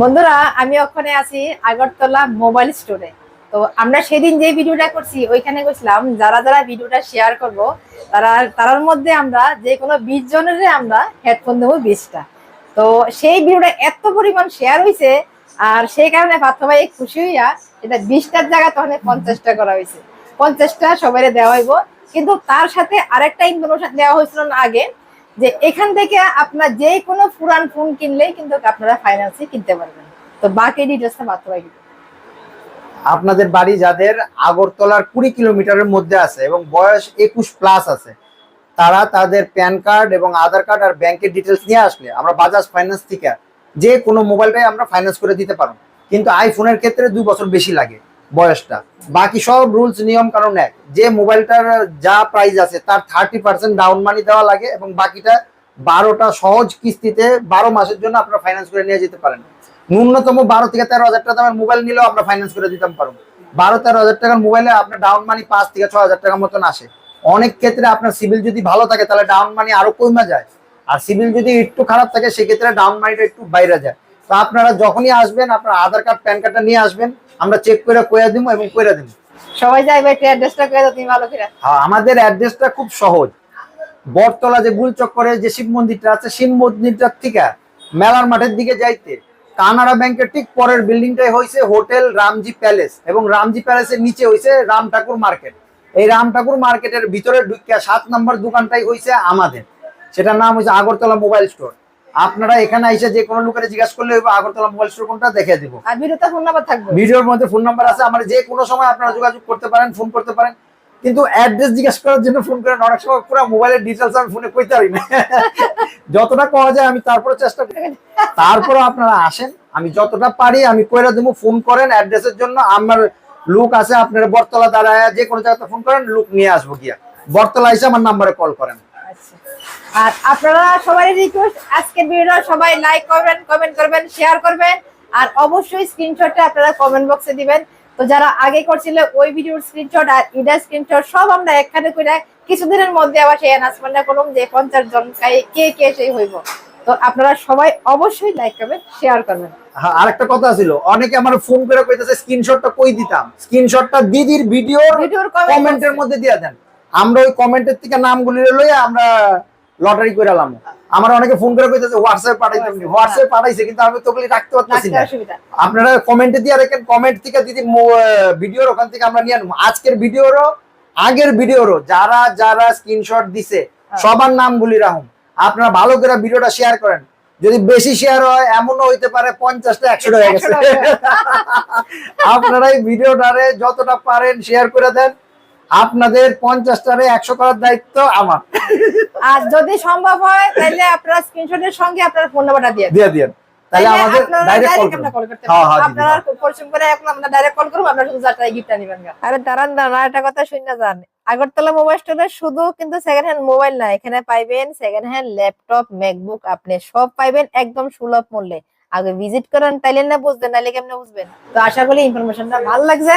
বন্ধুরা, আমি ওখানে আছি আগরতলা মোবাইল স্টোরে। তো আমরা সেদিন যে ভিডিওটা করছি, ওইখানে গেছিলাম। যারা যারা ভিডিওটা শেয়ার করব, তারা তার মধ্যে আমরা যে কোনো বিশ জনের আমরা হেডফোন দেবো বিশটা। তো সেই ভিডিওটা এত পরিমাণ শেয়ার হয়েছে আর সেই কারণে পার্থ ভাই খুশি হইয়া এটা বিশটার জায়গা তখন পঞ্চাশটা করা হয়েছে পঞ্চাশটা সবাই দেওয়া হইব। কিন্তু তার সাথে আরেকটা ইনফরমেশন দেওয়া হয়েছিল না আগে যে এখান থেকে আপনার যে কোনো পুরান ফোন কিনলেই কিন্তু আপনারা ফাইন্যান্সে কিনতে পারবেন। তো বাকি ডিটেলসটা দিবেন আপনাদের বাড়ি যাদের আগরতলার কুড়ি কিলোমিটারের মধ্যে আছে এবং বয়স একুশ প্লাস আছে, তারা তাদের প্যান কার্ড এবং আধার কার্ড আর ব্যাংকের ডিটেলস নিয়ে আসলে আমরা বাজাজ ফাইন্যান্স থেকে যে কোনো মোবাইলটাই আমরা ফাইন্যান্স করে দিতে পারব। কিন্তু আইফোনের ক্ষেত্রে দুই বছর বেশি লাগে। বয়সটা। বাকি সব রুলস নিয়ম কারণ এক। যে মোবাইলটার যা প্রাইস আছে, তার থার্টি পার্সেন্ট ডাউন মানি দেওয়া লাগে এবং বাকিটা বারোটা সহজ কিস্তিতে বারো মাসের জন্য আপনারা ফাইন্যান্স করে নিয়ে যেতে পারেন। ন্যূনতম বারো থেকে তেরো হাজার টাকা দামের মোবাইল নিলেও আমরা ফাইন্যান্স করে দিতাম পারব। বারো তেরো হাজার টাকার মোবাইলে আপনার ডাউন মানি পাঁচ থেকে ছ হাজার টাকার মতন আসে। অনেক ক্ষেত্রে আপনার সিভিল যদি ভালো থাকে, তাহলে ডাউন মানি আরও কমে যায়। আর সিভিল যদি একটু খারাপ থাকে, সেক্ষেত্রে ডাউন মানিটা একটু বাইরে যায়। তো আপনারা যখনই আসবেন আপনার আধার কার্ড প্যান কার্ডটা নিয়ে আসবেন আমরা চেক করে কইয়া দিব এবং কইরা দিব সবাই যাইবে একটু অ্যাড্রেসটা দাও তুমি ভালো করে হ্যাঁ আমাদের অ্যাড্রেসটা খুব সহজ। বটতলা যে গুল চক্করে যে শিব মন্দিরটা আছে শিব মন্দিরটার থেকে মেলার মাঠের দিকে যাইতে কানাড়া ব্যাংকের ঠিক পরের বিল্ডিংটাই হয়েছে হোটেল রামজি প্যালেস এবং রামজি প্যালেসের নিচে হয়েছে রাম ঠাকুর মার্কেট। এই রাম ঠাকুর মার্কেটের ভিতরে ঢুকিয়া সাত নম্বর দোকানটাই হয়েছে আমাদের। সেটার নাম হয়েছে আগরতলা মোবাইল স্টোর। আপনারা এখানে এসে যে কোনো লোকের জিজ্ঞাসা করলে আগরতলা মোবাইল স্টোর কোনটা দেখে দিব। আর ভিডিওতে ফোন নাম্বার থাকবে। ভিডিওর মধ্যে ফোন নাম্বার আছে আমার যে কোনো সময় আপনারা যোগাযোগ করতে পারেন ফোন করতে পারেন। কিন্তু অ্যাড্রেস জিজ্ঞাসা করার জন্য ফোন করেন অনেক সময় পুরো মোবাইলের ডিটেলস আমি ফোনে কইতে পারি না। যতটা করা যায় আমি তারপরে চেষ্টা করি। তারপরে আপনারা আসেন আমি যতটা পারি আমি কইরা দেবো ফোন করেন অ্যাড্রেসের জন্য। আমার লোক আছে আপনারা বটতলা দাঁড়ায় যে কোনো জায়গাতে ফোন করেন লোক নিয়ে আসব গিয়া। বটতলা এসে আমার নাম্বারে কল করেন। আচ্ছা। আর আপনারা সবাই রিকোয়েস্ট আজকের ভিডিওটা সবাই লাইক করবেন কমেন্ট করবেন শেয়ার করবেন আর অবশ্যই স্ক্রিনশটটা আপনারা কমেন্ট বক্সে দিবেন। তো যারা আগে করছিল ওই ভিডিওর স্ক্রিনশট আর ইডার স্ক্রিনশট সব আমরা একখানে করে কিছুদিনের মধ্যে আবার সেই অ্যানাউন্সমেন্টটা করলাম যে পঞ্চাশ জন কে- কে কে সেই হইব। তো আপনারা সবাই অবশ্যই লাইক করবেন শেয়ার করবেন। হ্যাঁ, আরেকটা কথা ছিল অনেকে আমার ফোন করে কইতেছে স্ক্রিনশটটা কই দিতাম? স্ক্রিনশটটা দিদির ভিডিওর ভিডিওর কমেন্টের মধ্যে দিয়ে দেন। আমরা ওই কমেন্টের থেকে নামগুলি লইয়া আমরা লটারি করে আলাম আমার অনেকে ফোন করে কইতেছে হোয়াটসঅ্যাপ পাঠাইতাম হোয়াটসঅ্যাপ পাঠাইছে কিন্তু আমি তো ওগুলি রাখতে পারতেছি না। আপনারা কমেন্টে দিয়ে রাখেন কমেন্ট থেকে দিদি ভিডিওর ওখান থেকে আমরা নিয়ে আনব। আজকের ভিডিওরও আগের ভিডিওরও যারা যারা স্ক্রিনশট দিছে সবার নাম নামগুলি রাখুন। আপনারা ভালো করে ভিডিওটা শেয়ার করেন। যদি বেশি শেয়ার হয় এমনও হইতে পারে পঞ্চাশটা একশোটা হয়ে গেছে। 100 আপনারা এই ভিডিওটারে যতটা পারেন শেয়ার করে দেন। আপনাদের পঞ্চাশটারে একশো করার দায়িত্ব আমার। আর যদি সম্ভব হয় তাহলে আপনারা স্ক্রিনশটের সঙ্গে আপনার ফোন নাম্বারটা দিয়ে দিন। দিয়ে দিন তাহলে তাহলে আমাদের ডাইরেক্ট কল direct আমরা call করতে হ্যাঁ। হ্যাঁ দিদি, আপনারা পরিশ্রম করে এখন আমরা ডাইরেক্ট কল করব আপনারা শুধু যাত্রায় গিফটটা নেবেন। আরে দাঁড়ান দাঁড়ান একটা কথা শুনে যান আগরতলা মোবাইল স্টোরে শুধু কিন্তু সেকেন্ড হ্যান্ড মোবাইল না এখানে পাইবেন সেকেন্ড হ্যান্ড ল্যাপটপ ম্যাকবুক আপনি সব পাইবেন একদম সুলভ মূল্যে। আগে ভিজিট করেন তাইলে না বুঝবেন নাহলে কেমনে বুঝবেন? তো আশা করি ইনফরমেশনটা ভালো লাগছে।